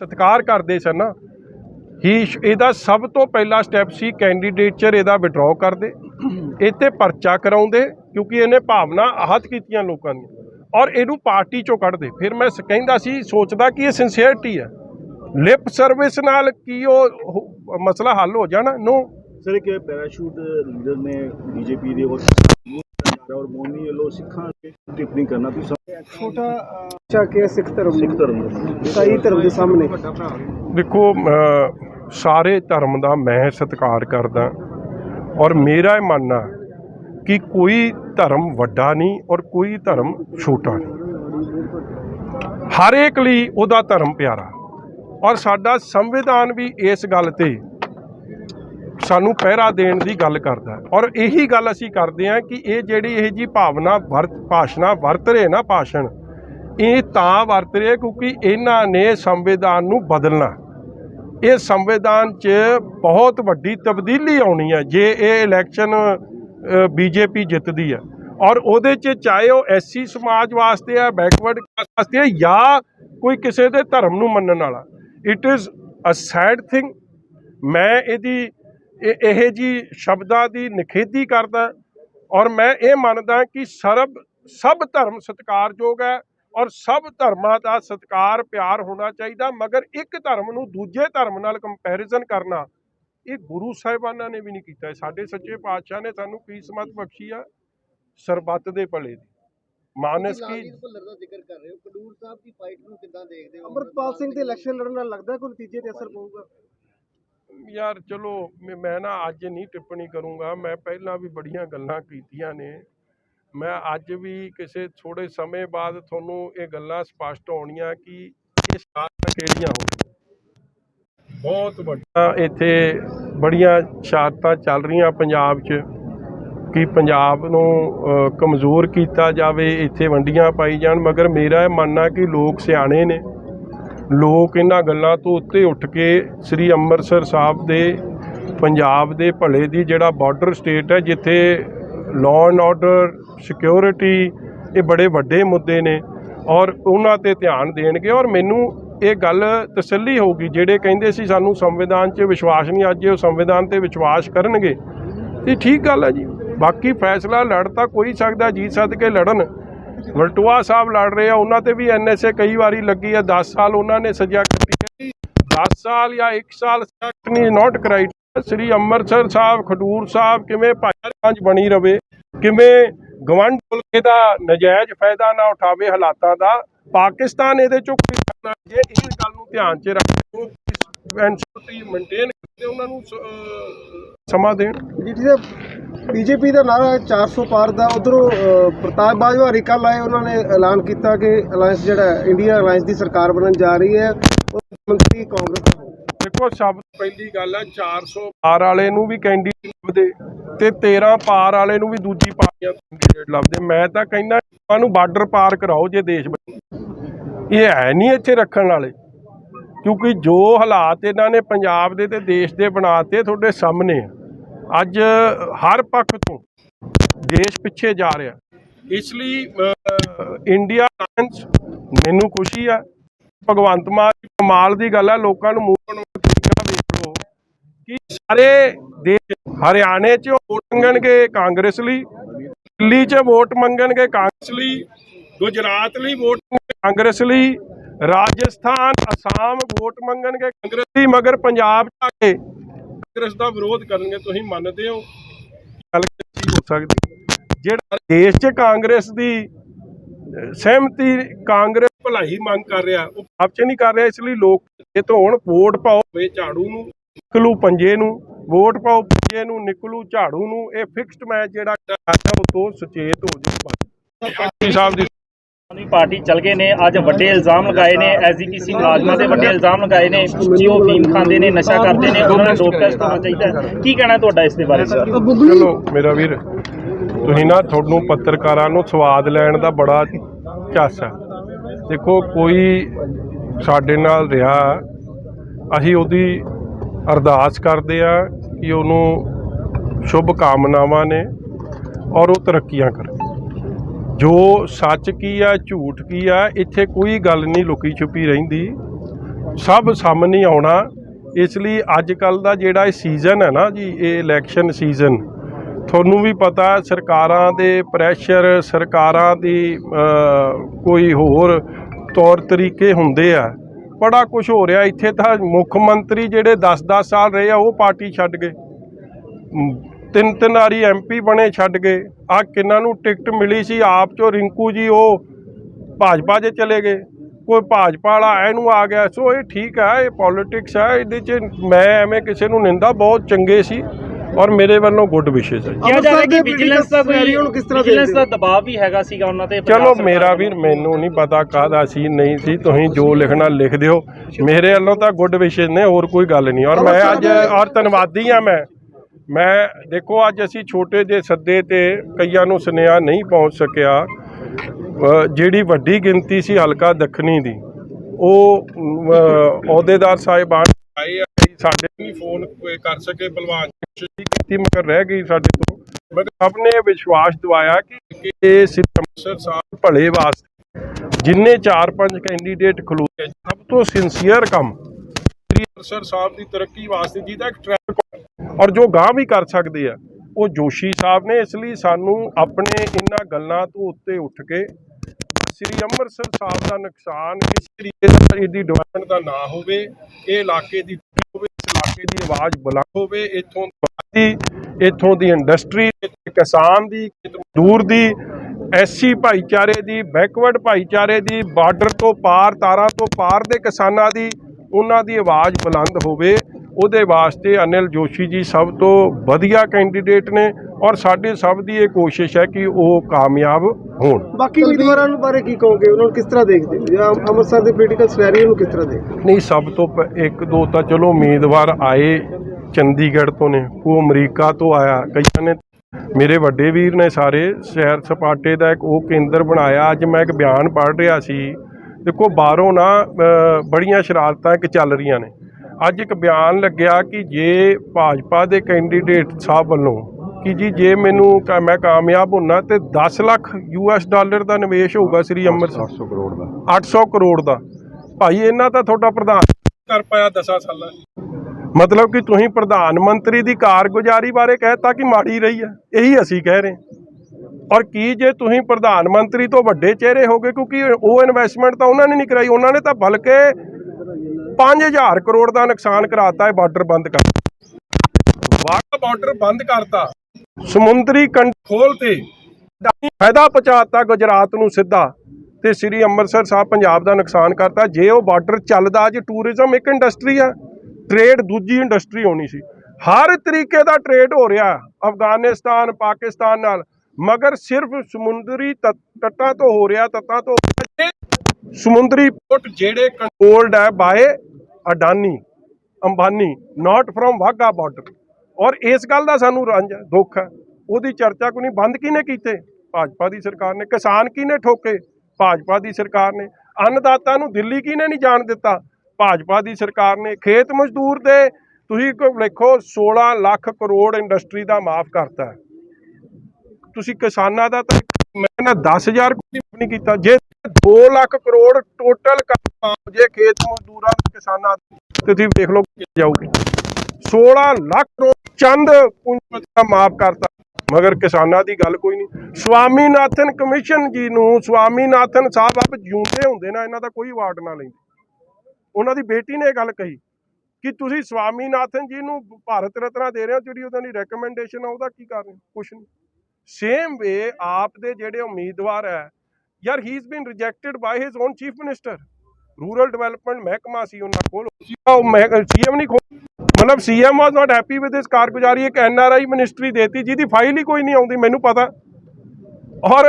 ਸਤਿਕਾਰ ਕਰਦੇ ਸਨ ਨਾ, ਹੀ ਇਹਦਾ ਸਭ ਤੋਂ ਪਹਿਲਾ ਸਟੈਪ ਸੀ ਕੈਂਡੀਡੇਟਚਰ ਇਹਦਾ ਵਿਡਰਾਅ ਕਰਦੇ ਇਹ ਤੇ ਪਰਚਾ ਕਰਾਉਂਦੇ ਕਿਉਂਕਿ ਇਹਨੇ ਭਾਵਨਾ ਆਹਤ ਕੀਤੀਆਂ ਲੋਕਾਂ ਦੀਆਂ ਔਰ ਇਹਨੂੰ ਪਾਰਟੀ ਚੋਂ ਕੱਢਦੇ। ਫਿਰ ਮੈਂ ਕਹਿੰਦਾ ਸੀ, ਸੋਚਦਾ ਕਿ ਇਹ ਸਿੰਸੀਅਰਟੀ ਹੈ। ਲਿਪ ਸਰਵਿਸ ਨਾਲ ਕੀ ਉਹ ਮਸਲਾ ਹੱਲ ਹੋ ਜਾਣਾ? ਨੋ ਸਰ ਇੱਕ ਪੈਰਾਸ਼ੂਟ ਲੀਡਰ ਨੇ ਬੀਜੇਪੀ ਦੇ ਉਹ ਔਰ ਮੋਨੀ ਵੱਲੋਂ ਸਿੱਖਾਂ ਤੇ ਟਿੱਪਣੀ ਕਰਨਾ ਤੁਸੀਂ ਸਮਝਦੇ ਛੋਟਾ ਅੱਛਾ ਕਿ ਸਿੱਖ ਧਰਮ ਸਿੱਖ ਧਰਮ ਨੂੰ ਸਾਈ ਧਰਮ ਦੇ ਸਾਹਮਣੇ। ਦੇਖੋ ਅ, ਸਾਰੇ ਧਰਮ ਦਾ ਮੈਂ ਸਤਿਕਾਰ ਕਰਦਾ ਔਰ ਮੇਰਾ ਇਹ ਮੰਨਣਾ ਕਿ ਕੋਈ ਧਰਮ ਵੱਡਾ ਨਹੀਂ ਔਰ ਕੋਈ ਧਰਮ ਛੋਟਾ ਨਹੀਂ। ਹਰ ਇੱਕ ਲਈ ਉਹਦਾ ਧਰਮ ਪਿਆਰਾ ਔਰ ਸਾਡਾ ਸੰਵਿਧਾਨ ਵੀ ਇਸ ਗੱਲ ਤੇ ਸਾਨੂੰ ਪਹਿਰਾ ਦੇਣ ਦੀ ਗੱਲ ਕਰਦਾ ਔਰ ਇਹੀ ਗੱਲ ਅਸੀਂ ਕਰਦੇ ਹਾਂ ਕਿ ਇਹ ਜਿਹੜੀ ਇਹ ਜੀ ਭਾਵਨਾ ਵਰਤ, ਭਾਸ਼ਣਾ ਵਰਤ ਰਹੇ ਨਾ ਭਾਸ਼ਣ, ਇਹ ਤਾਂ ਵਰਤ ਰਹੇ ਕਿਉਂਕਿ ਇਹਨਾਂ ਨੇ ਸੰਵਿਧਾਨ ਨੂੰ ਬਦਲਣਾ। ਇਹ ਸੰਵਿਧਾਨ 'ਚ ਬਹੁਤ ਵੱਡੀ ਤਬਦੀਲੀ ਆਉਣੀ ਹੈ ਜੇ ਇਹ ਇਲੈਕਸ਼ਨ ਬੀਜੇਪੀ ਜਿੱਤਦੀ ਹੈ। ਔਰ ਉਹਦੇ 'ਚ ਚਾਹੇ ਉਹ ਐਸਸੀ ਸਮਾਜ ਵਾਸਤੇ ਆ ਬੈਕਵਰਡ ਵਾਸਤੇ ਆ ਜਾਂ ਕੋਈ ਕਿਸੇ ਦੇ ਧਰਮ ਨੂੰ ਮੰਨਣ ਵਾਲਾ। It is a sad thing ਮੈਂ ਇਹਦੀ ਇਹ ਇਹ ਜੀ ਸ਼ਬਦਾਂ ਦੀ ਨਿਖੇਧੀ ਕਰਦਾ ਔਰ ਮੈਂ ਇਹ ਮੰਨਦਾ ਕਿ ਸਰਬ ਸਭ ਧਰਮ ਸਤਿਕਾਰਯੋਗ ਹੈ ਔਰ ਸਭ ਧਰਮਾਂ ਦਾ ਸਤਿਕਾਰ ਪਿਆਰ ਹੋਣਾ ਚਾਹੀਦਾ ਮਗਰ ਇੱਕ ਧਰਮ ਨੂੰ ਦੂਜੇ ਧਰਮ ਨਾਲ ਕੰਪੈਰੀਜ਼ਨ ਕਰਨਾ ਇਹ ਗੁਰੂ ਸਾਹਿਬਾਨਾਂ ਨੇ ਵੀ ਨਹੀਂ ਕੀਤਾ। ਸਾਡੇ ਸੱਚੇ ਪਾਤਸ਼ਾਹ ਨੇ ਸਾਨੂੰ ਕਿਸਮਤ ਬਖਸ਼ੀ ਆ? ਸਰਬੱਤ ਦੇ ਭਲੇ ਦੀ। ਮਾਨਸ ਕੀ ਭੁੱਲਰ ਦਾ ਜ਼ਿਕਰ ਕਰ ਰਹੇ ਹੋ। ਕਡੂਰ ਸਾਹਿਬ ਦੀ ਫਾਈਟ ਨੂੰ ਕਿੱਦਾਂ ਦੇਖਦੇ ਹੋ? ਅਮਰਪਾਲ ਸਿੰਘ ਦੇ ਇਲੈਕਸ਼ਨ ਲੜਨ ਨਾਲ ਲੱਗਦਾ ਕੋਈ ਨਤੀਜੇ ਤੇ ਅਸਰ ਪਊਗਾ? ਯਾਰ ਚਲੋ ਮੈਂ- ਮੈਂ ਨਾ ਅੱਜ ਨਹੀਂ ਟਿੱਪਣੀ ਕਰੂੰਗਾ। ਮੈਂ ਪਹਿਲਾਂ ਵੀ ਬੜੀਆਂ ਗੱਲਾਂ ਕੀਤੀਆਂ ਨੇ। ਮੈਂ ਅੱਜ ਵੀ ਕਿਸੇ ਥੋੜੇ ਸਮੇਂ ਬਾਅਦ ਤੁਹਾਨੂੰ ਇਹ ਗੱਲਾਂ ਸਪਸ਼ਟ ਹੋਣੀਆਂ ਕਿ ਇਹ ਸ਼ਰਾਰਤਾਂ ਕਿਹੜੀਆਂ ਹੋਣੀਆਂ ਬਹੁਤ ਵੱਡਾ ਇੱਥੇ ਬੜੀਆਂ ਸ਼ਰਾਰਤਾਂ ਚੱਲ ਰਹੀਆਂ ਪੰਜਾਬ 'ਚ ਕਿ ਪੰਜਾਬ ਨੂੰ ਕਮਜ਼ੋਰ ਕੀਤਾ ਜਾਵੇ ਇੱਥੇ ਵੰਡੀਆਂ ਪਾਈ ਜਾਣ। ਮਗਰ ਮੇਰਾ ਇਹ ਮੰਨਣਾ ਕਿ ਲੋਕ ਸਿਆਣੇ ਨੇ। ਲੋਕ ਇਹਨਾਂ ਗੱਲਾਂ ਤੋਂ ਉੱਤੇ ਉੱਠ ਕੇ ਸ੍ਰੀ ਅੰਮ੍ਰਿਤਸਰ ਸਾਹਿਬ ਦੇ, ਪੰਜਾਬ ਦੇ ਭਲੇ ਦੀ ਜਿਹੜਾ ਬਾਰਡਰ ਸਟੇਟ ਹੈ, ਜਿੱਥੇ ਲਾਅ ਐਂਡ ਆਰਡਰ ਸਿਕਿਉਰਿਟੀ ਇਹ ਬੜੇ ਵੱਡੇ ਮੁੱਦੇ ਨੇ ਔਰ ਉਹਨਾਂ ਤੇ ਧਿਆਨ ਦੇਣਗੇ। ਔਰ ਮੈਨੂੰ ਇਹ ਗੱਲ ਤਸੱਲੀ ਹੋਊਗੀ, ਜਿਹੜੇ ਕਹਿੰਦੇ ਸੀ ਸਾਨੂੰ ਸੰਵਿਧਾਨ 'ਚ ਵਿਸ਼ਵਾਸ ਨਹੀਂ, ਅੱਜ ਉਹ ਸੰਵਿਧਾਨ ਤੇ ਵਿਸ਼ਵਾਸ ਕਰਨਗੇ। ਇਹ ਠੀਕ ਗੱਲ ਹੈ ਜੀ। ਬਾਕੀ ਫੈਸਲਾ ਲੜ ਤਾਂ ਕੋਈ ਸਕਦਾ ਜੀ ਸਦ ਕੇ ਲੜਨ। ਵਲਟੋਆ ਸਾਹਿਬ ਲੜ ਰਹੇ ਆ, ਉਹਨਾਂ ਤੇ ਵੀ ਐਨਐਸਏ ਕਈ ਵਾਰੀ ਲੱਗੀ ਆ। 10 ਸਾਲ ਉਹਨਾਂ ਨੇ ਸਜ਼ਾ ਕੱਟੀ ਹੈ 10 ਸਾਲ ਜਾਂ 1 ਸਾਲ ਨਹੀਂ ਨਾਟ ਕਰਾਈਟ ਸ੍ਰੀ ਅੰਮ੍ਰਿਤਸਰ ਸਾਹਿਬ, ਖਡੂਰ ਸਾਹਿਬ ਕਿਵੇਂ ਭਾਈਚਾਰਕ ਬਣੀ ਰਵੇ, ਕਿਵੇਂ ਗਵੰਡ ਮੁਲਕੇ ਦਾ ਨਜਾਇਜ਼ ਫਾਇਦਾ ਨਾ ਉਠਾਵੇ ਹਾਲਾਤਾਂ ਦਾ, ਪਾਕਿਸਤਾਨ ਇਹਦੇ ਚੋਂ ਕੋਈ ਕਰਨਾ ਜੇ ਇਹ ਗੱਲ ਨੂੰ ਧਿਆਨ 'ਚ ਰੱਖਦੇ ਉਹ ਮੇਨਟੇਨ ਕਰਦੇ, ਉਹਨਾਂ ਨੂੰ ਸਮਾਂ ਦੇਣ। ਜੀ ਸਾਹਿਬ ਬੀਜੇਪੀ ਦਾ ਨਾਰਾ ਹੈ 400 ਪਾਰ ਦਾ, ਉਧਰੋਂ ਪ੍ਰਤਾਪ ਬਾਜਵਾ ਹਰੀ ਕੱਲ੍ਹ ਆਏ ਉਹਨਾਂ ਨੇ ਐਲਾਨ ਕੀਤਾ ਕਿ ਅਲਾਈਅੰਸ ਜਿਹੜਾ ਇੰਡੀਆ ਅਲਾਈਅੰਸ ਦੀ ਸਰਕਾਰ ਬਣਨ ਜਾ ਰਹੀ ਹੈ। ਮੰਤਰੀ ਕਾਂਗਰਸ ਦੇਖੋ, ਸਭ ਤੋਂ ਪਹਿਲੀ ਗੱਲ ਹੈ 400 ਪਾਰ ਵਾਲੇ ਨੂੰ ਵੀ ਕੈਂਡੀਡੇਟ ਲੱਭਦੇ, ਤੇ 13 ਪਾਰ ਵਾਲੇ ਨੂੰ ਵੀ ਦੂਜੀ ਪਾਰਟੀਆਂ ਕੈਂਡੀਡੇਟ ਲੱਭਦੇ। ਮੈਂ ਤਾਂ ਕਹਿੰਦਾ ਇਹਨਾਂ ਨੂੰ ਬਾਰਡਰ ਪਾਰ ਕਰਾਓ ਜੇ ਦੇਸ਼ ਬਣੇ ਇਹ ਹੈ ਨਹੀਂ ਇੱਥੇ ਰੱਖਣ ਵਾਲੇ। ਕਿਉਂਕਿ ਜੋ ਹਾਲਾਤ ਇਹਨਾਂ ਨੇ ਪੰਜਾਬ ਦੇ ਤੇ ਦੇਸ਼ ਦੇ ਬਣਾਤੇ ਤੁਹਾਡੇ ਸਾਹਮਣੇ ਆ। ਅੱਜ ਹਰ ਪੱਖ ਤੋਂ ਦੇਸ਼ ਪਿੱਛੇ ਜਾ ਰਿਹਾ। ਇਸ ਲਈ ਇੰਡੀਆ ਅਲਾਈਅੰਸ ਮੈਨੂੰ ਖੁਸ਼ੀ ਆ। ਭਗਵੰਤ ਮਾਨ ਕਮਾਲ ਦੀ ਗੱਲ ਹੈ ਲੋਕਾਂ ਨੂੰ ਮੂੰਹ ਤਰੀਕਾ ਵੇਖ ਲਓ। ਕਿ ਸਾਰੇ ਦੇਸ਼ ਹਰਿਆਣੇ 'ਚ ਵੋਟ ਮੰਗਣਗੇ ਕਾਂਗਰਸ ਲਈ, ਦਿੱਲੀ 'ਚ ਵੋਟ ਮੰਗਣਗੇ ਕਾਂਗਰਸ ਲਈ, ਗੁਜਰਾਤ ਲਈ ਵੋਟ ਮੰਗਣਗੇ ਕਾਂਗਰਸ ਲਈ, ਰਾਜਸਥਾਨ, ਅਸਾਮ ਵੋਟ ਮੰਗਣਗੇ ਕਾਂਗਰਸ ਲਈ, ਮਗਰ ਪੰਜਾਬ 'ਚ ਆ ਕੇ ਕਾਂਗਰਸ ਦਾ ਵਿਰੋਧ ਕਰਨਗੇ ਤੁਸੀਂ ਮੰਨਦੇ ਹੋ? ਗੱਲ ਕੀ ਹੋ ਸਕਦੀ? ਜਿਹੜਾ ਦੇਸ਼ 'ਚ ਕਾਂਗਰਸ ਦੀ ਸਹਿਮਤੀ ਕਾਂਗਰਸ ਭਲਾਈ ਮੰਗ ਕਰ ਰਿਹਾ ਉਹ ਆਪ 'ਚ ਨਹੀਂ ਕਰ ਰਿਹਾ ਇਸ ਲਈ ਲੋਕ ਇਹ ਤੋਂ ਹੁਣ ਵੋਟ ਪਾਓ ਵੇ ਝਾੜੂ ਨੂੰ। ਨਿਕਲੂ ਪੰਜੇ ਨੂੰ ਵੋਟ ਪਾਓ ਪੰਜੇ ਨੂੰ ਨਿਕਲੂ ਝਾੜੂ ਨੂੰ ਇਹ ਫਿਕਸਡ ਮੈਚ ਜਿਹੜਾ ਉਹ ਤੋਂ ਸੁਚੇਤ ਹੋ ਜਾਊਗਾ। ਸਾਹਿਬ ਦੀ ਆਦਮੀ ਪਾਰਟੀ ਚਲ ਗਏ ਨੇ ਅੱਜ ਵੱਡੇ ਇਲਜ਼ਾਮ ਲਗਾਏ ਨੇ ਐਸਜੀਪੀਸੀ ਮੁਲਾਜ਼ਮਾਂ ਤੇ ਵੱਡੇ ਇਲਜ਼ਾਮ ਲਗਾਏ ਨੇ ਕਿ ਉਹ ਫੀਮ ਖਾਂਦੇ ਨੇ ਨਸ਼ਾ ਕਰਦੇ ਨੇ ਉਹਨਾਂ ਦਾ ਡੋਪ ਟੈਸਟ ਹੋਣਾ ਚਾਹੀਦਾ ਹੈ। ਕੀ ਕਹਿਣਾ ਤੁਹਾਡਾ ਇਸ ਦੇ ਬਾਰੇ? ਸਰ ਚਲੋ ਮੇਰਾ ਵੀਰ ਤੁਸੀਂ ਨਾ ਤੁਹਾਨੂੰ ਪੱਤਰਕਾਰਾਂ ਨੂੰ ਸਵਾਦ ਲੈਣ ਦਾ ਬੜਾ ਝੱਸ ਹੈ ਦੇਖੋ ਕੋਈ ਸਾਡੇ ਨਾਲ ਰਿਹਾ ਅਸੀਂ ਉਹਦੀ ਅਰਦਾਸ ਕਰਦੇ ਆ ਕਿ ਉਹਨੂੰ ਸ਼ੁਭ ਕਾਮਨਾਵਾਂ ਨੇ ਔਰ ਉਹ ਤਰੱਕੀਆਂ ਕਰੇ। ਜੋ ਸੱਚ ਕੀ ਆ, ਝੂਠ ਕੀ ਆ, ਇੱਥੇ ਕੋਈ ਗੱਲ ਨਹੀਂ ਲੁਕੀ ਛੁਪੀ ਰਹਿੰਦੀ। ਸਭ ਸਾਹਮਣੇ ਆਉਣਾ। ਇਸ ਲਈ ਅੱਜ ਕੱਲ ਦਾ ਜਿਹੜਾ ਇਹ ਸੀਜ਼ਨ ਹੈ ਨਾ ਜੀ, ਇਹ ਇਲੈਕਸ਼ਨ ਸੀਜ਼ਨ ਤੁਹਾਨੂੰ ਵੀ ਪਤਾ ਸਰਕਾਰਾਂ ਦੇ ਪ੍ਰੈਸ਼ਰ ਸਰਕਾਰਾਂ ਦੀ ਕੋਈ ਹੋਰ ਤੌਰ ਤਰੀਕੇ ਹੁੰਦੇ ਆ। ਬੜਾ ਕੁਝ ਹੋ ਰਿਹਾ। ਇੱਥੇ ਤਾਂ ਮੁੱਖ ਮੰਤਰੀ ਜਿਹੜੇ 10-10 ਸਾਲ ਰਹੇ ਆ, ਉਹ ਪਾਰਟੀ ਛੱਡ ਗਏ। ਤਿੰਨ ਤਿੰਨ ਵਾਰੀ ਐਮਪੀ ਬਣੇ ਛੱਡ ਗਏ ਆ ਕਿੰਨਾਂ ਨੂੰ ਟਿਕਟ ਮਿਲੀ ਸੀ? ਆਪ ਚੋਂ ਰਿੰਕੂ ਜੀ ਉਹ ਭਾਜਪਾ 'ਚ ਚਲੇ ਗਏ। ਕੋਈ ਭਾਜਪਾ ਵਾਲਾ ਇਹਨੂੰ ਆ ਗਿਆ। ਸੋ ਇਹ ਠੀਕ ਹੈ ਇਹ ਪੋਲਿਟਿਕਸ ਹੈ। ਇਹਦੇ 'ਚ ਮੈਂ ਐਵੇਂ ਕਿਸੇ ਨੂੰ ਨਿੰਦਾ ਬਹੁਤ ਚੰਗੇ ਸੀ ਔਰ ਮੇਰੇ ਵੱਲੋਂ ਗੁੱਡ ਵਿਸ਼ੇਸ ਹੈ ਜੀ। ਕਿਹਾ ਜਾ ਰਿਹਾ ਕਿ ਵਿਜੀਲੈਂਸ ਦਾ ਕੋਈ ਨੂੰ ਕਿਸ ਤਰ੍ਹਾਂ ਵਿਜੀਲੈਂਸ ਦਾ ਦਬਾਅ ਵੀ ਹੈਗਾ ਸੀਗਾ ਉਹਨਾਂ ਤੇ ਚਲੋ ਮੇਰਾ। ਵੀਰ ਮੈਨੂੰ ਨਹੀਂ ਪਤਾ ਕਾਹਦਾ ਸੀ ਨਹੀਂ ਸੀ। ਤੁਸੀਂ ਜੋ ਲਿਖਣਾ ਲਿਖ ਦਿਓ। ਮੇਰੇ ਵੱਲੋਂ ਤਾਂ ਗੁੱਡ ਵਿਸ਼ੇਸ ਨੇ ਹੋਰ ਕੋਈ ਗੱਲ ਨਹੀਂ। ਔਰ ਮੈਂ ਅੱਜ ਔਰ ਧੰਨਵਾਦੀ ਆ ਮੈਂ। ਮੈਂ ਦੇਖੋ, ਅੱਜ ਅਸੀਂ ਛੋਟੇ ਜਿਹੇ ਸੱਦੇ ਤੇ ਕਈਆਂ ਨੂੰ ਸੁਨੇਹਾ ਨਹੀਂ ਪਹੁੰਚ ਸਕਿਆ। ਜਿਹੜੀ ਵੱਡੀ ਗਿਣਤੀ ਸੀ ਹਲਕਾ ਦੱਖਣੀ ਦੀ, ਉਹ ਅਹੁਦੇਦਾਰ ਸਾਹਿਬਾਨ ਆਏ ਆ ਸਾਡੇ ਨਹੀਂ ਫੋਨ ਕੋਈ ਕਰ ਸਕੇ ਬਲਵਾਨ ਕੀਤੀ, ਮਗਰ ਰਹਿ ਗਈ ਸਾਡੇ ਤੋਂ। ਮਗਰ ਸਭ ਨੇ ਵਿਸ਼ਵਾਸ ਦਵਾਇਆ ਕਿ ਇਹ ਸਿੱਧ ਸਾਹਿਬ ਭਲੇ ਵਾਸਤੇ, ਜਿੰਨੇ 4-5 ਕੈਂਡੀਡੇਟ ਖਲੋਤੇ ਸਭ ਤੋਂ ਸਿੰਸੀਅਰ ਕੰਮ ਸ੍ਰੀ ਅੰਮ੍ਰਿਤਸਰ ਸਾਹਿਬ ਦੀ ਤਰੱਕੀ ਵਾਸਤੇ ਜਿਹਦਾ ਇੱਕ ਟਰੈਕ ਔਰ ਜੋ ਗਾਂ ਵੀ ਕਰ ਸਕਦੇ ਆ, ਉਹ ਜੋਸ਼ੀ ਸਾਹਿਬ ਨੇ ਇਸ ਲਈ ਸਾਨੂੰ ਆਪਣੇ ਇਹਨਾਂ ਗੱਲਾਂ ਤੋਂ ਉੱਤੇ ਉੱਠ ਕੇ ਸ੍ਰੀ ਅੰਮ੍ਰਿਤਸਰ ਸਾਹਿਬ ਦਾ ਨੁਕਸਾਨ ਇਸ ਤਰੀਕੇ ਦਾ ਇਹਦੀ ਡਿਵੈਲਪਮੈਂਟ ਦਾ ਨਾ ਹੋਵੇ, ਇਹ ਇਲਾਕੇ ਦੀ ਹੋਵੇ, ਇਸ ਇਲਾਕੇ ਦੀ ਆਵਾਜ਼ ਬੁਲੰਦ ਹੋਵੇ, ਇੱਥੋਂ ਦੀ ਇੱਥੋਂ ਦੀ ਇੰਡਸਟਰੀ ਕਿਸਾਨ ਦੀ ਮਜ਼ਦੂਰ ਦੀ ਐਸੀ ਭਾਈਚਾਰੇ ਦੀ ਬੈਕਵਰਡ ਭਾਈਚਾਰੇ ਦੀ ਬਾਰਡਰ ਤੋਂ ਪਾਰ, ਤਾਰਾਂ ਤੋਂ ਪਾਰ ਦੇ ਕਿਸਾਨਾਂ ਦੀ, ਉਹਨਾਂ ਦੀ ਆਵਾਜ਼ ਬੁਲੰਦ ਹੋਵੇ ਉਹਦੇ ਵਾਸਤੇ ਅਨਿਲ ਜੋਸ਼ੀ ਜੀ ਸਭ ਤੋਂ ਵਧੀਆ ਕੈਂਡੀਡੇਟ ਨੇ ਔਰ ਸਾਡੇ ਸਭ ਦੀ ਇਹ ਕੋਸ਼ਿਸ਼ ਹੈ ਕਿ ਉਹ ਕਾਮਯਾਬ ਹੋਣ। ਬਾਕੀ ਉਮੀਦਵਾਰਾਂ ਨੂੰ ਬਾਰੇ ਕੀ ਕਹੋਗੇ? ਉਹਨਾਂ ਨੂੰ ਕਿਸ ਤਰ੍ਹਾਂ ਦੇਖਦੇ ਹੋ? ਜਾਂ ਅੰਮ੍ਰਿਤਸਰ ਦੇ ਪੋਲੀਟੀਕਲ ਸਿਨੈਰੀਓ ਨੂੰ ਕਿਸ ਤਰ੍ਹਾਂ ਦੇਖਦੇ? ਨਹੀਂ ਸਭ ਤੋਂ ਪ- ਇੱਕ ਦੋ ਤਾਂ ਚਲੋ ਉਮੀਦਵਾਰ ਆਏ ਚੰਡੀਗੜ੍ਹ ਤੋਂ ਨੇ ਉਹ ਅਮਰੀਕਾ ਤੋਂ ਆਇਆ ਕਈਆਂ ਨੇ ਮੇਰੇ ਵੱਡੇ ਵੀਰ ਨੇ ਸਾਰੇ ਸੈਰ ਸਪਾਟੇ ਦਾ ਇੱਕ ਉਹ ਕੇਂਦਰ ਬਣਾਇਆ ਅੱਜ ਮੈਂ ਇੱਕ ਬਿਆਨ ਪੜ੍ਹ ਰਿਹਾ ਸੀ। ਦੇਖੋ ਬਾਹਰੋਂ ਨਾ ਅ, ਬੜੀਆਂ ਸ਼ਰਾਰਤਾਂ ਇੱਕ ਚੱਲ ਰਹੀਆਂ ਨੇ। ਅੱਜ ਇੱਕ ਬਿਆਨ ਲੱਗਿਆ ਕਿ ਜੇ ਭਾਜਪਾ ਦੇ ਕੈਂਡੀਡੇਟ ਸਾਹਿਬ ਵੱਲੋਂ ਕਿ ਜੀ ਜੇ ਮੈਨੂੰ ਮੈਂ ਕਾਮਯਾਬ ਹੁੰਨਾ ਤੇ 10 ਲੱਖ ਯੂਐਸ ਡਾਲਰ ਦਾ ਨਿਵੇਸ਼ ਹੋਊਗਾ ਸ੍ਰੀ ਅੰਮ੍ਰਿਤਸਰ 800 ਕਰੋੜ ਦਾ 800 ਕਰੋੜ ਦਾ ਭਾਈ ਇਹਨਾਂ ਤਾਂ ਤੁਹਾਡਾ ਪ੍ਰਧਾਨ ਕਰ ਪਾਇਆ 10 ਸਾਲਾਂ। ਮਤਲਬ ਕਿ ਤੁਸੀਂ ਪ੍ਰਧਾਨ ਮੰਤਰੀ ਦੀ ਕਾਰਗੁਜ਼ਾਰੀ ਬਾਰੇ ਕਹਿਤਾ ਕਿ ਮਾੜੀ ਰਹੀ ਹੈ ਇਹੀ ਅਸੀਂ ਕਹਿ ਰਹੇ। ਔਰ ਕੀ ਜੇ ਤੁਸੀਂ ਪ੍ਰਧਾਨ ਮੰਤਰੀ ਤੋਂ ਵੱਡੇ ਚਿਹਰੇ ਹੋਗੇ ਕਿਉਂਕਿ ਉਹ ਇਨਵੈਸਟਮੈਂਟ ਤਾਂ ਉਹਨਾਂ ਨੇ ਨਹੀਂ ਕਰਾਈ ਉਹਨਾਂ ਨੇ ਤਾਂ ਬਲਕਿ 5000 ਕਰੋੜ ਦਾ ਨੁਕਸਾਨ ਕਰਾਤਾ ਹੈ ਬਾਰਡਰ ਬੰਦ ਕਰ ਵਾਗਾ ਬਾਰਡਰ ਬੰਦ ਕਰਤਾ। ਸਮੁੰਦਰੀ ਕੰਟਰੋਲ ਤੇ। ਫਾਇਦਾ ਪਹੁੰਚਾਤਾ ਗੁਜਰਾਤ ਨੂੰ ਸਿੱਧਾ ਤੇ ਸ੍ਰੀ ਅੰਮ੍ਰਿਤਸਰ ਸਾਹਿਬ ਪੰਜਾਬ ਦਾ ਨੁਕਸਾਨ ਕਰਤਾ। ਜੇ ਉਹ ਬਾਰਡਰ ਚੱਲਦਾ ਅੱਜ ਟੂਰਿਜ਼ਮ ਇੱਕ ਇੰਡਸਟਰੀ ਆ ਟ੍ਰੇਡ ਦੂਜੀ ਇੰਡਸਟਰੀ ਹੋਣੀ ਸੀ। ਹਰ ਤਰੀਕੇ ਦਾ ਟ੍ਰੇਡ ਹੋ ਰਿਹਾ ਅਫਗਾਨਿਸਤਾਨ ਪਾਕਿਸਤਾਨ ਨਾਲ। ਮਗਰ ਸਿਰਫ ਸਮੁੰਦਰੀ ਤੱਟ- ਤੱਟਾਂ ਤੋਂ ਹੋ ਰਿਹਾ ਤੱਤਾਂ ਤੋਂ। ਇਹ ਸਮੁੰਦਰੀ ਪੋਰਟ ਜਿਹੜੇ ਕੰਟਰੋਲਡ ਹੈ by Adani Ambani not from Wagah border ਔਰ ਇਸ ਗੱਲ ਦਾ ਸਾਨੂੰ ਰੰਜ ਹੈ ਦੁੱਖ ਹੈ। ਉਹਦੀ ਚਰਚਾ ਕੋਈ ਨਹੀਂ, ਬੰਦ ਕਿਹਨੇ ਕੀਤੇ? ਭਾਜਪਾ ਦੀ ਸਰਕਾਰ ਨੇ, ਕਿਸਾਨ ਕਿਹਨੇ ਠੋਕੇ? ਭਾਜਪਾ ਦੀ ਸਰਕਾਰ ਨੇ। ਅੰਨਦਾਤਾ ਨੂੰ ਦਿੱਲੀ ਕਿਹਨੇ ਨਹੀਂ ਜਾਣ ਦਿੱਤਾ? ਭਾਜਪਾ ਦੀ ਸਰਕਾਰ ਨੇ ਖੇਤ ਮਜ਼ਦੂਰ ਦੇ, ਤੁਸੀਂ ਕੋ ਲਿਖੋ 16 ਲੱਖ ਕਰੋੜ ਇੰਡਸਟਰੀ ਦਾ ਮਾਫ ਕਰਤਾ ਤੁਸੀਂ ਕਿਸਾਨਾਂ ਦਾ ਤਾਂ ਮੈਂ ਨਾ 10000 ਕੋਈ ਨਹੀਂ ਕੀਤਾ। ਜੇ 2 ਲੱਖ ਕਰੋੜ ਟੋਟਲ ਜੇ ਖੇਤ ਮਜ਼ਦੂਰਾਂ ਤੇ ਕਿਸਾਨਾਂ ਦਾ, ਤੁਸੀਂ ਦੇਖ ਲਓ ਕਿ ਜਾਊਗੀ। 16 ਲੱਖ ਕਰੋੜ ਚੰਦ ਪੂੰਜੀ ਦਾ ਮਾਫ ਕਰਤਾ। ਮਗਰ ਕਿਸਾਨਾਂ ਦੀ ਗੱਲ ਕੋਈ ਨਹੀਂ। ਸਵਾਮੀਨਾਥਨ ਕਮਿਸ਼ਨ ਜੀ ਨੂੰ ਸਵਾਮੀਨਾਥਨ ਸਾਹਿਬ ਆਪ ਜਿਉਂਦੇ ਹੁੰਦੇ ਨਾ ਇਹਨਾਂ ਦਾ ਕੋਈ ਅਵਾਰਡ ਨਾ ਲੈਂਦੇ। ਉਹਨਾਂ ਦੀ ਬੇਟੀ ਨੇ ਇਹ ਗੱਲ ਕਹੀ ਕਿ ਤੁਸੀਂ ਸਵਾਮੀਨਾਥਨ ਜੀ ਨੂੰ ਭਾਰਤ ਰਤਨਾ ਦੇ ਰਹੇ ਹੋ ਜਿਹੜੀ ਉਹਨਾਂ ਦੀ ਰეკਮੈਂਡੇਸ਼ਨ ਆ ਉਹਦਾ ਕੀ ਕਰ ਰਹੇ ਕੁਛ ਨਹੀਂ। ਸੇਮ ਵੇ ਆਪ ਦੇ ਜਿਹੜੇ ਉਮੀਦਵਾਰ ਹੈ ਯਾਰ he is been rejected by his own chief minister rural development ਮਹਿਕਮਾ ਸੀ ਉਹਨਾਂ ਕੋਲ। ਉਹ ਸੀਐਮ ਨਹੀਂ ਖੋਲ ਮਤਲਬ CM was not happy with his ਕਾਰਗੁਜ਼ਾਰੀ। ਇੱਕ ਐਨਆਰਆਈ ਮਿਨਿਸਟਰੀ ਦੇਤੀ, ਜਿਹਦੀ ਫਾਈਲ ਹੀ ਕੋਈ ਨਹੀਂ ਆਉਂਦੀ, ਮੈਨੂੰ ਪਤਾ। ਔਰ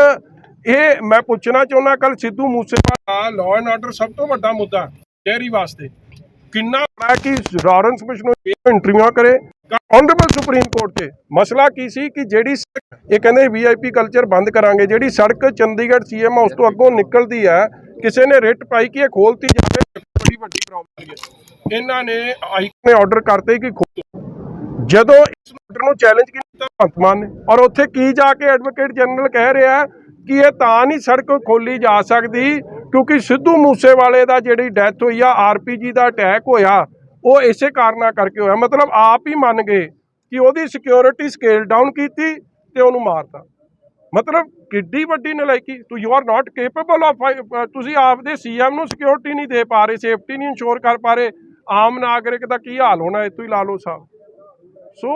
ਇਹ ਮੈਂ ਪੁੱਛਣਾ ਚਾਹੁੰਦਾ, ਕੱਲ Sidhu Moosewala law and order ਸਭ ਤੋਂ ਵੱਡਾ ਮੁੱਦਾ ਡੇਅਰੀ ਵਾਸਤੇ। ਕਿੰਨਾ ਬੜਾ ਕਿ ਲਾਰੈਂਸ ਮਿਸ਼ਨ ਇੰਟਰਵਿਊ ਕਰੇ। ਆਨਰੇਬਲ ਸੁਪਰੀਮ ਕੋਰਟ 'ਚ ਮਸਲਾ ਕੀ ਸੀ ਕਿ ਜਿਹੜੀ ਇਹ ਕਹਿੰਦੇ ਵੀਆਈਪੀ ਕਲਚਰ ਬੰਦ ਕਰਾਂਗੇ। ਜਿਹੜੀ ਸੜਕ ਚੰਡੀਗੜ੍ਹ ਸੀਐਮ ਹਾਊਸ ਤੋਂ ਅੱਗੋਂ ਨਿਕਲਦੀ ਹੈ ਕਿਸੇ ਨੇ ਰਿਟ ਪਾਈ ਕਿ ਇਹ ਖੋਲਤੀ ਜਾਵੇ, ਬੜੀ ਵੱਡੀ ਪ੍ਰੋਬਲਮ ਹੈ ਇਹਨਾਂ ਨੇ ਹਾਈ ਨੇ ਆਰਡਰ ਕਰਤੇ ਕਿ ਜਦੋਂ ਇਸ ਆਰਡਰ ਨੂੰ ਚੈਲੰਜ ਕੀਤਾ ਭਗਵੰਤ ਮਾਨ ਨੇ। ਔਰ ਉੱਥੇ ਕੀ ਜਾ ਕੇ ਐਡਵੋਕੇਟ ਜਨਰਲ ਕਹਿ ਰਿਹਾ ਕਿ ਇਹ ਤਾਂ ਨਹੀਂ ਸੜਕ ਖੋਲੀ ਜਾ ਸਕਦੀ, ਕਿਉਂਕਿ ਸਿੱਧੂ ਮੂਸੇਵਾਲੇ ਦਾ ਜਿਹੜੀ ਡੈਥ ਹੋਈ ਆ ਆਰਪੀਜੀ ਦਾ ਅਟੈਕ ਹੋਇਆ। ਉਹ ਇਸੇ ਕਾਰਨਾਂ ਕਰਕੇ ਹੋਇਆ। ਮਤਲਬ ਆਪ ਹੀ ਮੰਨ ਗਏ ਕਿ ਉਹਦੀ ਸਿਕਿਉਰਿਟੀ ਸਕੇਲ ਡਾਊਨ ਕੀਤੀ ਤੇ ਉਹਨੂੰ ਮਾਰਤਾ। ਮਤਲਬ ਕਿੱਡੀ ਵੱਡੀ ਨਲਾਇਕੀ, ਤੂੰ you are not capable of ਤੁਸੀਂ ਆਪਦੇ ਸੀਐਮ ਨੂੰ ਸਿਕਿਉਰਿਟੀ ਨਹੀਂ ਦੇ ਪਾ ਰਹੇ ਸੇਫਟੀ ਨਹੀਂ ਇੰਸ਼ੋਰ ਕਰ ਪਾ ਰਹੇ। ਆਮ ਨਾਗਰਿਕ ਦਾ ਕੀ ਹਾਲ ਹੋਣਾ ਇਹ ਹੀ ਲਾ ਲਓ ਸਾਹਿਬ ਸੋ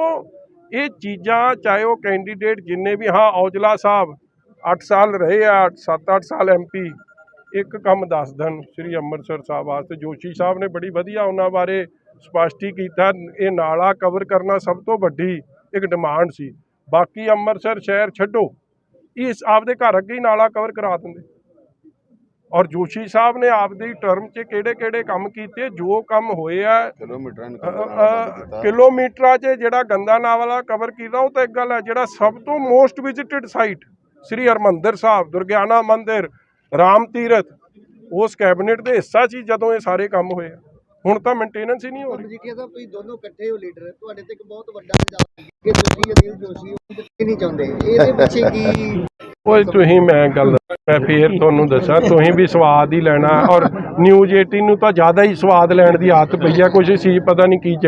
ਇਹ ਚੀਜ਼ਾਂ, ਚਾਹੇ ਉਹ ਕੈਂਡੀਡੇਟ ਜਿੰਨੇ ਵੀ, ਹਾਂ, ਔਜਲਾ ਸਾਹਿਬ 8 ਸਾਲ ਰਹੇ ਆ 7-8 ਸਾਲ ਐਮਪੀ ਇੱਕ ਕੰਮ ਦੱਸ ਦੇਣ, ਸ੍ਰੀ ਅੰਮ੍ਰਿਤਸਰ ਸਾਹਿਬ ਵਾਸਤੇ। ਜੋਸ਼ੀ ਸਾਹਿਬ ਨੇ ਬੜੀ ਵਧੀਆ ਉਹਨਾਂ ਬਾਰੇ ਸਪਸ਼ਟੀ ਕੀਤਾ ਇਹ ਨਾਲਾ ਕਵਰ ਕਰਨਾ ਸਭ ਤੋਂ ਵੱਡੀ ਇੱਕ ਡਿਮਾਂਡ ਸੀ। ਬਾਕੀ ਅੰਮ੍ਰਿਤਸਰ ਸ਼ਹਿਰ ਛੱਡੋ ਇਸ ਆਪਦੇ ਘਰ ਅੱਗੇ ਹੀ ਨਾਲਾ ਕਵਰ ਕਰਾ ਦਿੰਦੇ। ਔਰ ਜੋਸ਼ੀ ਸਾਹਿਬ ਨੇ ਆਪਦੀ ਟਰਮ 'ਚ ਕਿਹੜੇ ਕਿਹੜੇ ਕੰਮ ਕੀਤੇ ਜੋ ਕੰਮ ਹੋਏ ਆ ਕਿਲੋਮੀਟਰਾਂ 'ਚ ਜਿਹੜਾ ਗੰਦਾ ਨਾਵਲਾ ਕਵਰ ਕੀਤਾ ਉਹ ਤਾਂ ਇੱਕ ਗੱਲ ਹੈ ਜਿਹੜਾ ਸਭ ਤੋਂ most visited site Sri Harmandir Sahib Durgiana Mandir Ram Tirath ਉਸ ਕੈਬਨਿਟ ਦੇ ਹਿੱਸਾ ਸੀ ਜਦੋਂ ਇਹ ਸਾਰੇ ਕੰਮ ਹੋਏ ਆ। ਹੁਣ ਤਾਂ ਮੇਨਟੇਨੈਂਸ ਹੀ ਨਹੀਂ ਹੋ ਰਹੀ। ਮਜੀਠੀਆ ਸਾਹਿਬ ਤੁਸੀਂ ਦੋਨੋਂ ਇਕੱਠੇ ਹੋ ਲੀਡਰ ਤੁਹਾਡੇ ਤੇ ਇੱਕ ਬਹੁਤ ਵੱਡਾ ਇਲਜ਼ਾਮ ਕਿ ਤੁਸੀਂ ਅਨਿਲ ਜੋਸ਼ੀ ਨੂੰ ਨਹੀਂ ਚਾਹੁੰਦੇ। ਇਹਦੇ ਪਿੱਛੇ ਕੀ ਓਏ ਤੁਸੀਂ ਮੈਂ ਗੱਲ ਮੈਂ ਫੇਰ ਤੁਹਾਨੂੰ ਦੱਸਾਂ ਤੁਸੀਂ ਵੀ ਸਵਾਦ ਹੀ ਲੈਣਾ ਔਰ ਨਿਊਜ਼ 18 ਨੂੰ ਤਾਂ ਜ਼ਿਆਦਾ ਹੀ ਸਵਾਦ ਲੈਣ ਦੀ ਆਦਤ ਪਈ ਆ ਕੁਝ ਸੀ ਪਤਾ ਨਹੀਂ ਕੀ